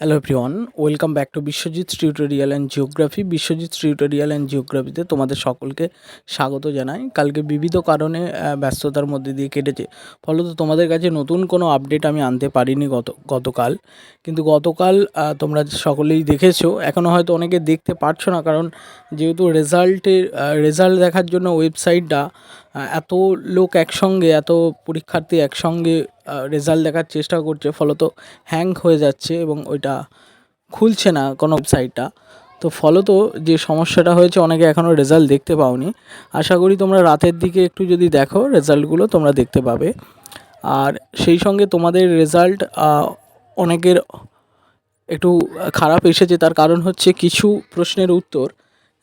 Hello everyone welcome back to Biswajit tutorial and geography Biswajit tutorial and জিওগ্রাফিতে তোমাদের সকলকে স্বাগত জানাই। কালকে বিবিধ কারণে ব্যস্ততার মধ্যে দিয়ে কেটেছে। ফলত তোমাদের কাছে নতুন কোনো আপডেট আমি আনতে পারিনি গত, গতকাল। কিন্তু গতকাল তোমরা সকলেই দেখেছ। এখনও হয়তো অনেকে দেখতে পারছ না, কারণ যেহেতু রেজাল্টের রেজাল্ট দেখার জন্য ওয়েবসাইটটা এত লোক একসঙ্গে, এত পরীক্ষার্থী একসঙ্গে রেজাল্ট দেখার চেষ্টা করছে, ফলত হ্যাং হয়ে যাচ্ছে এবং ওইটা খুলছে না কোনো ওয়েবসাইটটা তো ফলত যে সমস্যাটা হয়েছে, অনেকে এখনও রেজাল্ট দেখতে পাওনি। আশা করি তোমরা রাতের দিকে একটু যদি দেখো রেজাল্টগুলো তোমরা দেখতে পাবে। আর সেই সঙ্গে তোমাদের রেজাল্ট অনেকের একটু খারাপ এসেছে, তার কারণ হচ্ছে কিছু প্রশ্নের উত্তর,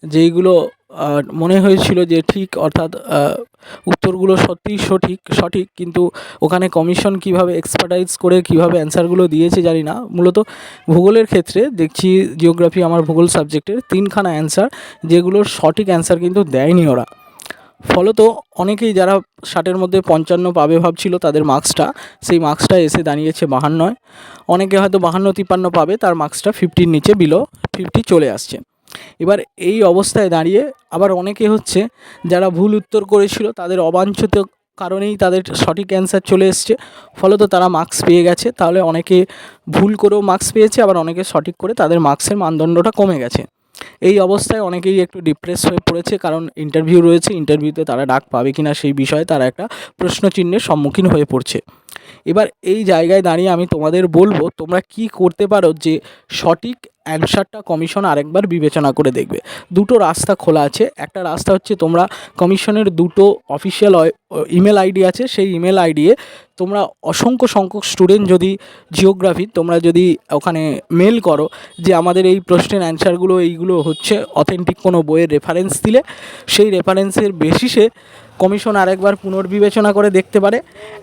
যেইগুলো মনে হয়েছিল যে ঠিক, অর্থাৎ উত্তরগুলো সত্যিই সঠিক সঠিক, কিন্তু ওখানে কমিশন কীভাবে এক্সপার্টাইজ করে কীভাবে অ্যান্সারগুলো দিয়েছে জানি না। মূলত ভূগোলের ক্ষেত্রে দেখছি জিওগ্রাফি আমার ভূগোল সাবজেক্টের তিনখানা অ্যান্সার যেগুলোর সঠিক অ্যান্সার কিন্তু দেয়নি ওরা। ফলত অনেকেই যারা ষাটের মধ্যে পঞ্চান্ন পাবে ভাবছিল তাদের মার্কসটা সেই মার্কসটা এসে দাঁড়িয়েছে বাহান্নয়। অনেকে হয়তো বাহান্ন তিপ্পান্ন পাবে, তার মার্কসটা ফিফটির নিচে বিলো ফিফটি চলে আসছে। এবার এই অবস্থায় দাঁড়িয়ে আবার অনেকে হচ্ছে যারা ভুল উত্তর করেছিল তাদের অবাঞ্ছিত কারণেই তাদের সঠিক অ্যান্সার চলে এসছে। ফলত তারা মার্কস পেয়ে গেছে। তাহলে অনেকে ভুল করেও মার্কস পেয়েছে, আবার অনেকে সঠিক করে তাদের মার্কসের মানদণ্ডটা কমে গেছে। এই অবস্থায় অনেকেই একটু ডিপ্রেস হয়ে পড়েছে, কারণ ইন্টারভিউ রয়েছে ইন্টারভিউতে তারা ডাক পাবে কিনা সেই বিষয়ে তারা একটা প্রশ্নচিহ্নের সম্মুখীন হয়ে পড়ছে। এবার এই জায়গায় দাঁড়িয়ে আমি তোমাদের বলব, তোমরা কি করতে পারো যে সঠিক অ্যানসারটা কমিশন আরেকবার বিবেচনা করে দেখবে। দুটো রাস্তা খোলা আছে, একটা রাস্তা হচ্ছে তোমরা কমিশনের দুটো অফিসিয়াল ইমেল আইডি আছে, সেই ইমেল আইডিয়ে তোমরা অসংখ্য সংখ্যক স্টুডেন্ট যদি জিওগ্রাফি, তোমরা যদি ওখানে মেল করো যে আমাদের এই প্রশ্নের অ্যান্সারগুলো, এইগুলো হচ্ছে, অথেন্টিক কোনো বইয়ের রেফারেন্স দিলে, সেই রেফারেন্সের বেসিসে কমিশন আরেকবার পুনর্বিবেচনা করে দেখতে পারে।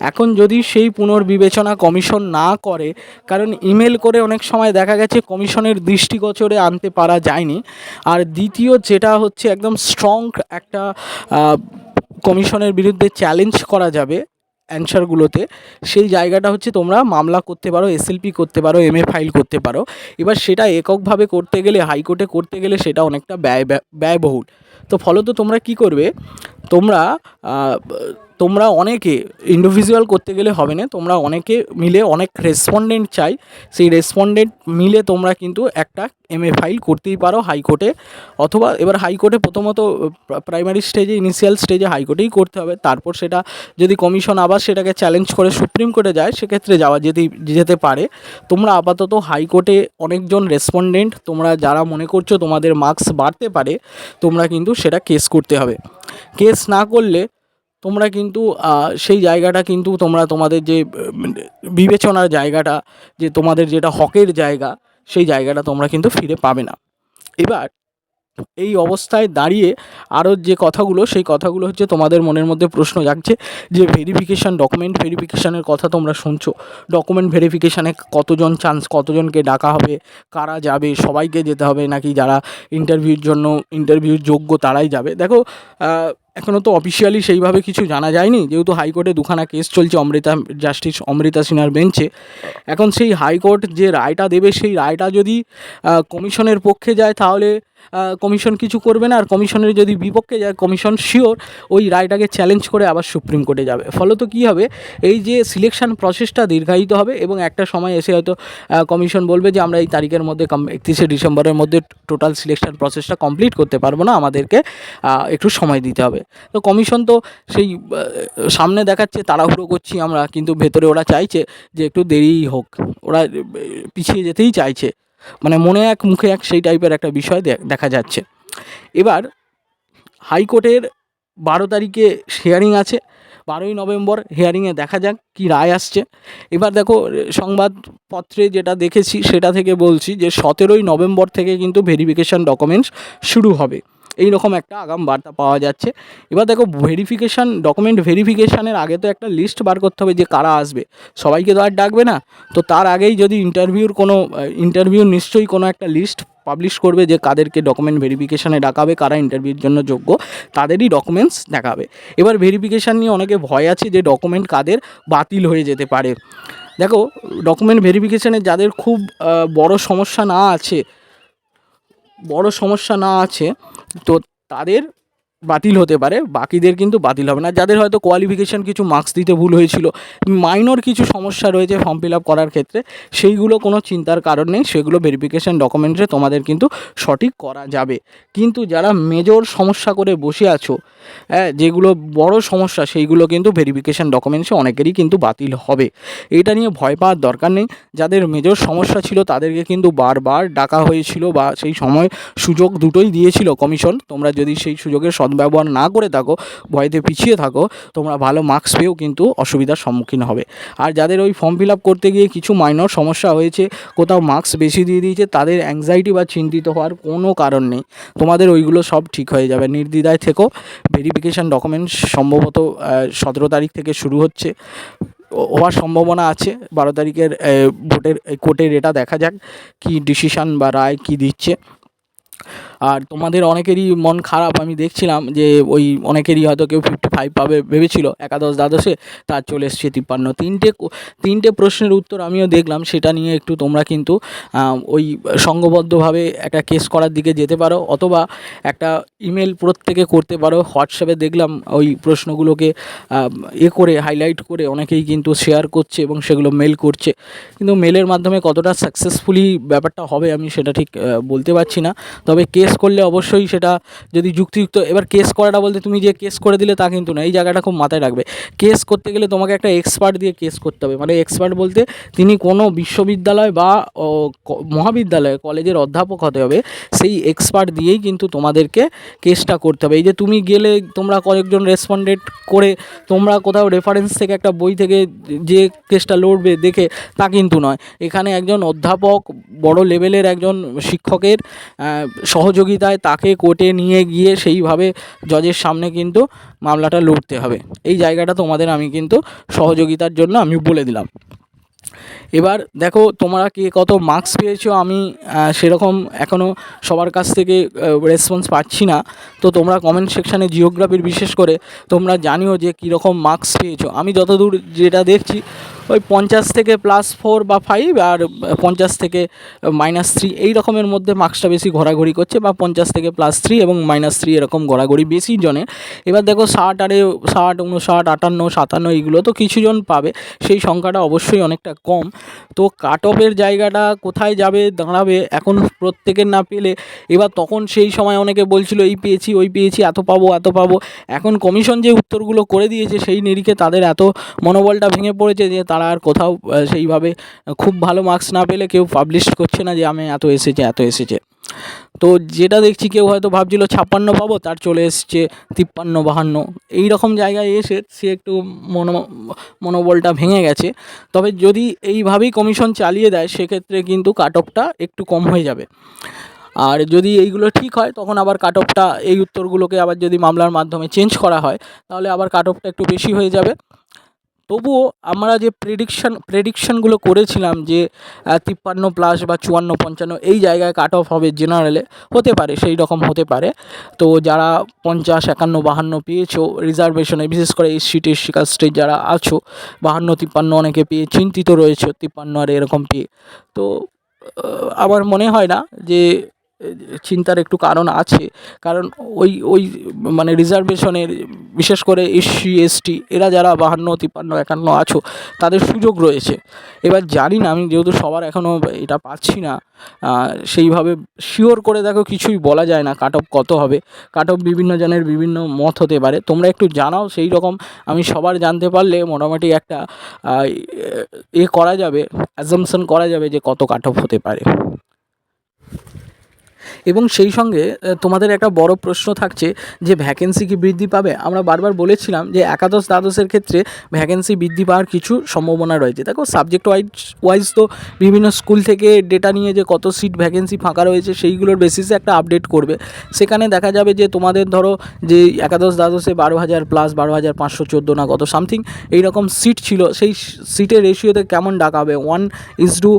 এখন যদি সেই পুনর্বিবেচনা কমিশন না করে, কারণ ইমেল করে অনেক সময় দেখা গেছে কমিশনের দৃষ্টিগোচরে আনতে পারা যায়নি। আর দ্বিতীয় যেটা হচ্ছে একদম স্ট্রং একটা কমিশনের বিরুদ্ধে চ্যালেঞ্জ করা যাবে অ্যান্সারগুলোতে সেই জায়গাটা হচ্ছে তোমরা মামলা করতে পারো এসএলপি করতে পারো এম ফাইল করতে পারো। এবার সেটা এককভাবে করতে গেলে হাইকোর্টে করতে গেলে সেটা অনেকটা ব্যয় ব্যয়- ব্যয়বহুল। তো ফলত তোমরা কি করবে? তোমরা তোমরা অনেকে ইন্ডিভিজুয়াল করতে গেলে হবে না, তোমরা অনেকে মিলে অনেক রেসপন্ডেন্ট চাই। সেই রেসপন্ডেন্ট মিলে তোমরা কিন্তু একটা এমএ ফাইল করতেই পারো হাইকোর্টে, অথবা এবার হাইকোর্টে প্রথমত প্রাইমারি স্টেজে ইনিশিয়াল স্টেজে হাইকোর্টেই করতে হবে। তারপর সেটা যদি কমিশন আবার সেটাকে চ্যালেঞ্জ করে সুপ্রিম কোর্টে যায়, সেক্ষেত্রে যাওয়া যেতে যেতে পারে। তোমরা আপাতত হাইকোর্টে অনেকজন রেসপন্ডেন্ট তোমরা যারা মনে করছ তোমাদের মার্কস বাড়তে পারে, তোমরা কিন্তু সেটা কেস করতে হবে। কেস না করলে তোমরা কিন্তু সেই জায়গাটা কিন্তু তোমরা তোমাদের যে বিবেচনার জায়গাটা, যে তোমাদের যেটা হকের জায়গা, সেই জায়গাটা তোমরা কিন্তু ফিরে পাবে না। এবার এই অবস্থায় দাঁড়িয়ে আরও যে কথাগুলো, সেই কথাগুলো হচ্ছে তোমাদের মনের মধ্যে প্রশ্ন জাগছে যে ভেরিফিকেশান ডকুমেন্ট ভেরিফিকেশানের কথা তোমরা শুনছো। ডকুমেন্ট ভেরিফিকেশানে কতজন চান্স কতজনকে ডাকা হবে, কারা যাবে, সবাইকে যেতে হবে, নাকি যারা ইন্টারভিউর জন্য ইন্টারভিউর যোগ্য তারাই যাবে? দেখো এখনও তো অফিসিয়ালি সেইভাবে কিছু জানা যায়নি। যেহেতু হাইকোর্টে দুখানা কেস চলছে, অমৃতা জাস্টিস অমৃতা সিনহার বেঞ্চে এখন সেই হাইকোর্ট যে রায়টা দেবে, সেই রায়টা যদি কমিশনের পক্ষে যায়, তাহলে কমিশন কিছু করবে না, আর কমিশনের যদি বিপক্ষে যায় কমিশন শিওর ওই রায়টাকে চ্যালেঞ্জ করে আবার সুপ্রিম কোর্টে যাবে। ফলত কী হবে? এই যে সিলেকশন প্রসেসটা দীর্ঘায়িত হবে এবং একটা সময় এসে হয়তো কমিশন বলবে যে আমরা এই তারিখের মধ্যে একত্রিশে ডিসেম্বরের মধ্যে টোটাল সিলেকশন প্রসেসটা কমপ্লিট করতে পারব না, আমাদেরকে একটু সময় দিতে হবে। তো কমিশন তো সেই সামনে দেখাচ্ছে, তাড়াহুড়ো করছি আমরা, কিন্তু ভেতরে ওরা চাইছে যে একটু দেরিই হোক। ওরা পিছিয়ে যেতেই চাইছে। মানে মনে এক মুখে এক সেই টাইপের একটা বিষয় দেখা যাচ্ছে। এবার হাইকোর্টের বারো তারিখে হিয়ারিং আছে, বারোই নভেম্বর হিয়ারিংয়ে দেখা যাক কি রায় আসছে। এবার দেখো, সংবাদপত্রে যেটা দেখেছি সেটা থেকে বলছি যে সতেরোই নভেম্বর থেকে কিন্তু ভেরিফিকেশান ডকুমেন্টস শুরু হবে। এই রকম একটা আগাম বার্তা পাওয়া যাচ্ছে। এবার দেখো ভেরিফিকেশান ডকুমেন্ট ভেরিফিকেশানের আগে তো একটা লিস্ট বার করতে হবে যে কারা আসবে। সবাইকে তো আর ডাকবে না। তো তার আগেই যদি ইন্টারভিউর কোনো ইন্টারভিউ নিশ্চয়ই কোনো একটা লিস্ট পাবলিশ করবে যে কাদেরকে ডকুমেন্ট ভেরিফিকেশানে ডাকাবে, কারা ইন্টারভিউর জন্য যোগ্য, তাদেরই ডকুমেন্টস দেখাবে। এবার ভেরিফিকেশান নিয়ে অনেকে ভয় আছে যে ডকুমেন্ট কাদের বাতিল হয়ে যেতে পারে। দেখো ডকুমেন্ট ভেরিফিকেশানে যাদের খুব বড় সমস্যা না আছে বড় সমস্যা না আছে। তো তাদের বাতিল হতে পারে, বাকিদের কিন্তু বাতিল হবে না। যাদের হয়তো কোয়ালিফিকেশান কিছু মার্কস দিতে ভুল হয়েছিল মাইনর কিছু সমস্যা রয়েছে ফর্ম ফিল আপ করার ক্ষেত্রে, সেইগুলো কোনো চিন্তার কারণ নেই, সেগুলো ভেরিফিকেশান ডকুমেন্টসে তোমাদের কিন্তু সঠিক করা যাবে। কিন্তু যারা মেজর সমস্যা করে বসে আছো হ্যাঁ যেগুলো বড় সমস্যা, সেইগুলো কিন্তু ভেরিফিকেশান ডকুমেন্টসে অনেকেরই কিন্তু বাতিল হবে। এটা নিয়ে ভয় পাওয়ার দরকার নেই। যাদের মেজর সমস্যা ছিল, তাদেরকে কিন্তু বারবার ডাকা হয়েছিল বা সেই সময় সুযোগ দুটোই দিয়েছিল কমিশন তোমরা যদি সেই সুযোগের সদ্ব্যবহার না করে থাকো, ভয়তে পিছিয়ে থাকো, তোমরা ভালো মার্কস পেয়েও কিন্তু অসুবিধার সম্মুখীন হবে। আর যাদের ওই ফর্ম ফিল আপ করতে গিয়ে কিছু মাইনর সমস্যা হয়েছে, কোথাও মার্কস বেশি দিয়ে দিয়েছে, তাদের অ্যাংজাইটি বা চিন্তিত হওয়ার কোনো কারণ নেই। তোমাদের ওইগুলো সব ঠিক হয়ে যাবে। নির্দ্বিধায় থেকো। ভেরিফিকেশান ডকুমেন্টস সম্ভবত সতেরো তারিখ থেকে শুরু হচ্ছে। হওয়ার সম্ভাবনা আছে। বারো তারিখের ভোটের, কোর্টের এটা দেখা যাক, কি ডিসিশান বা রায় কি দিচ্ছে। আর তোমাদের অনেকেরই মন খারাপ, আমি দেখছিলাম যে ওই অনেকেরই হয়তো কেউ ফিফটি ফাইভ পাবে ভেবেছিল, একাদশ দ্বাদশে, তার চলে এসছে তিপ্পান্ন। তিনটে তিনটে প্রশ্নের উত্তর আমিও দেখলাম, সেটা নিয়ে একটু তোমরা কিন্তু ওই সংঘবদ্ধভাবে একটা কেস করার দিকে যেতে পারো, অথবা একটা ইমেল প্রত্যেকে করতে পারো হোয়াটসঅ্যাপে দেখলাম ওই প্রশ্নগুলোকে এ করে হাইলাইট করে অনেকেই কিন্তু শেয়ার করছে এবং সেগুলো মেল করছে। কিন্তু মেলের মাধ্যমে কতটা সাকসেসফুলি ব্যাপারটা হবে আমি সেটা ঠিক বলতে পারছি না। তবে কেস করলে অবশ্যই সেটা যদি যুক্তিযুক্ত এবার কেস করাটা বলতে তুমি যে কেস করে দিলে তা কিন্তু না এই জায়গাটা খুব মাথায় রাখবে। কেস করতে গেলে তোমাকে একটা এক্সপার্ট দিয়ে কেস করতে হবে। মানে এক্সপার্ট বলতে তিনি কোনো বিশ্ববিদ্যালয় বা মহাবিদ্যালয় কলেজের অধ্যাপক হতে হবে সেই এক্সপার্ট দিয়েই কিন্তু তোমাদেরকে কেসটা করতে হবে। এই যে তুমি গেলে তোমরা কয়েকজন রেসপন্ডেন্ট করে তোমরা কোথাও রেফারেন্স থেকে একটা বই থেকে যে কেসটা লড়বে দেখে তা কিন্তু নয়। এখানে একজন অধ্যাপক বড় লেভেলের একজন শিক্ষকের আহ, সহযোগিতায় তাকে কোর্টে নিয়ে গিয়ে সেইভাবে জজের সামনে কিন্তু মামলাটা লড়তে হবে। এই জায়গাটা তোমাদের আমি কিন্তু সহযোগিতার জন্য আমি বলে দিলাম। এবার দেখো, তোমরা কে কত মার্কস পেয়েছ? আমি সেরকম এখনও সবার কাছ থেকে রেসপন্স পাচ্ছি না। তো তোমরা কমেন্ট সেকশানে জিওগ্রাফির বিশেষ করে তোমরা জানিও যে কীরকম মার্কস পেয়েছ। আমি যতদূর যেটা দেখছি ওই পঞ্চাশ থেকে প্লাস ফোর বা ফাইভ আর পঞ্চাশ থেকে মাইনাস থ্রি এই রকমের মধ্যে মার্কসটা বেশি ঘোরাঘুরি করছে বা পঞ্চাশ থেকে প্লাস থ্রি এবং মাইনাস থ্রি এরকম ঘোরাঘুরি বেশি জনের এবার দেখো ষাট আরে ষাট, উনষাট, আটান্ন, সাতান্ন এইগুলো তো কিছু জন পাবে। সেই সংখ্যাটা অবশ্যই অনেকটা কম। তো কাট অফের জায়গাটা কোথায় যাবে, দাঁড়াবে, এখন প্রত্যেকের না পেলে এবার তখন সেই সময় অনেকে বলছিল, এই পেয়েছি, ওই পেয়েছি, এত পাবো এত পাবো। এখন কমিশন যে উত্তরগুলো করে দিয়েছে, সেই নিরিখে তাদের এত মনোবলটা ভেঙে পড়েছে যে তারা আর কোথাও সেইভাবে খুব ভালো মার্কস না পেলে কেউ পাবলিশ করছে না যে আমি এত এসেছে এত এসেছে। তো যেটা দেখছি কেউ হয়তো ভাবছিল ছাপ্পান্ন পাবো, তার চলে এসছে তিপ্পান্ন, বাহান্ন। এই রকম জায়গায় এসে সে একটু মনো, মনোবলটা ভেঙে গেছে। তবে যদি এইভাবেই কমিশন চালিয়ে দেয়, সেক্ষেত্রে কিন্তু কাট অফটা একটু কম হয়ে যাবে। আর যদি এইগুলো ঠিক হয়, তখন আবার কাট এই উত্তরগুলোকে আবার যদি মামলার মাধ্যমে চেঞ্জ করা হয়, তাহলে আবার কাট অফটা একটু বেশি হয়ে যাবে। তবুও আমরা যে প্রেডিকশান প্রেডিকশানগুলো করেছিলাম যে তিপ্পান্ন প্লাস বা চুয়ান্ন, পঞ্চান্ন এই জায়গায় কাট অফ হবে জেনারেলে হতে পারে, সেই রকম হতে পারে। তো যারা পঞ্চাশ, একান্ন, বাহান্ন পেয়েছ রিজার্ভেশনে বিশেষ করে এসসি টেসসি কাস্টের যারা আছো, বাহান্ন, তিপ্পান্ন অনেকে পেয়ে চিন্তিত রয়েছে, তিপ্পান্ন আর এরকম পেয়ে। তো আমার মনে হয় না যে চিন্তার একটু কারণ আছে। কারণ ওই ওই মানে রিজার্ভেশনের বিশেষ করে এসসি এসটি এরা যারা বাহান্ন, তিপ্পান্ন, একান্ন আছো, তাদের সুযোগ রয়েছে। এবার জানি না, আমি যেহেতু সবার এখনও এটা পাচ্ছি না সেইভাবে শিওর করে দেখো কিছুই বলা যায় না কাট কত হবে। কাট অফ বিভিন্ন জনের বিভিন্ন মত হতে পারে। তোমরা একটু জানাও, সেই রকম আমি সবার জানতে পারলে মোটামুটি একটা এ করা যাবে অ্যাজামশন করা যাবে যে কত কাট হতে পারে। এবং সেই সঙ্গে তোমাদের একটা বড় প্রশ্ন থাকছে যে ভ্যাকেন্সি কি বৃদ্ধি পাবে? আমরা বারবার বলেছিলাম যে একাদশ দ্বাদশের ক্ষেত্রে ভ্যাকেন্সি বৃদ্ধি পাওয়ার কিছু সম্ভাবনা রয়েছে। দেখো সাবজেক্ট ওয়াইজ ওয়াইজ তো বিভিন্ন স্কুল থেকে ডেটা নিয়ে যে কত সিট ভ্যাকেন্সি ফাঁকা রয়েছে, সেইগুলোর বেসিসে একটা আপডেট করবে। সেখানে দেখা যাবে যে তোমাদের ধরো যে একাদশ দ্বাদশে বারো হাজার প্লাস বারো হাজার পাঁচশো চোদ্দ না কত সামথিং এইরকম সিট ছিল। সেই সিটের রেশিওতে কেমন ডাকাবে? One is to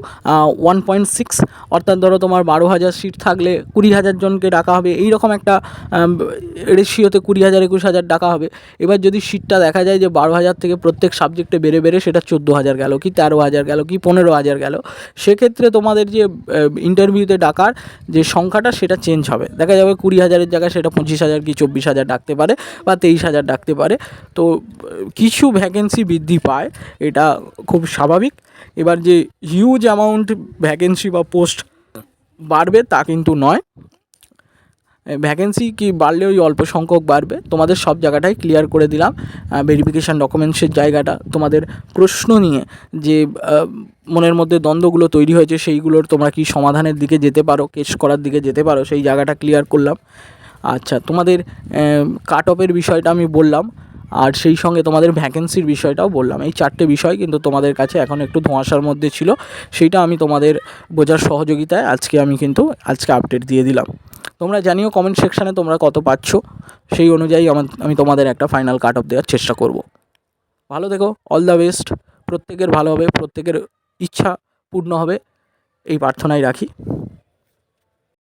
one point six অর্থাৎ ধরো তোমার বারো হাজার সিট থাকলে কুড়ি হাজার জনকে ডাকা হবে এই রকম একটা রেশিওতে কুড়ি হাজার, একুশ হাজার ডাকা হবে। এবার যদি সিটটা দেখা যায় যে বারো হাজার থেকে প্রত্যেক সাবজেক্টে বেড়ে বেড়ে সেটা চোদ্দ হাজার গেল কি তেরো হাজার গেল কি পনেরো হাজার গেল, সেক্ষেত্রে তোমাদের যে ইন্টারভিউতে ডাকার যে সংখ্যাটা সেটা চেঞ্জ হবে। দেখা যাবে কুড়ি হাজারের জায়গায় সেটা পঁচিশ হাজার কি চব্বিশ হাজার ডাকতে পারে বা তেইশ হাজার ডাকতে পারে। তো কিছু ভ্যাকেন্সি বৃদ্ধি পায়, এটা খুব স্বাভাবিক। এবার যে হিউজ অ্যামাউন্ট ভ্যাকেন্সি বা পোস্ট বাড়বে তা কিন্তু নয়। ভ্যাকেন্সি কি বাড়লে ওই অল্প সংখ্যক বাড়বে? তোমাদের সব জায়গাটাই ক্লিয়ার করে দিলাম। ভেরিফিকেশান ডকুমেন্টসের জায়গাটা। তোমাদের প্রশ্ন নিয়ে যে মনের মধ্যে দ্বন্দ্বগুলো তৈরি হয়েছে, সেইগুলোর তোমরা কি সমাধানের দিকে যেতে পারো কেস করার দিকে যেতে পারো, সেই জায়গাটা ক্লিয়ার করলাম। আচ্ছা তোমাদের কাট অফের বিষয়টা আমি বললাম। আর সেই সঙ্গে তোমাদের ভ্যাকেন্সির বিষয়টাও বললাম। এই চারটে বিষয় কিন্তু তোমাদের কাছে এখন একটু ধোঁয়াশার মধ্যে ছিল। সেইটা আমি তোমাদের বোঝার সহযোগিতায় আজকে আমি কিন্তু আজকে আপডেট দিয়ে দিলাম। তোমরা জানিও কমেন্ট সেকশানে তোমরা কত পাচ্ছ। সেই অনুযায়ী আমার, আমি তোমাদের একটা ফাইনাল কাট অফ দেওয়ার চেষ্টা করব। ভালো দেখো অল দ্য বেস্ট প্রত্যেকের ভালো হবে, প্রত্যেকের ইচ্ছা পূর্ণ হবে। এই প্রার্থনাই রাখি।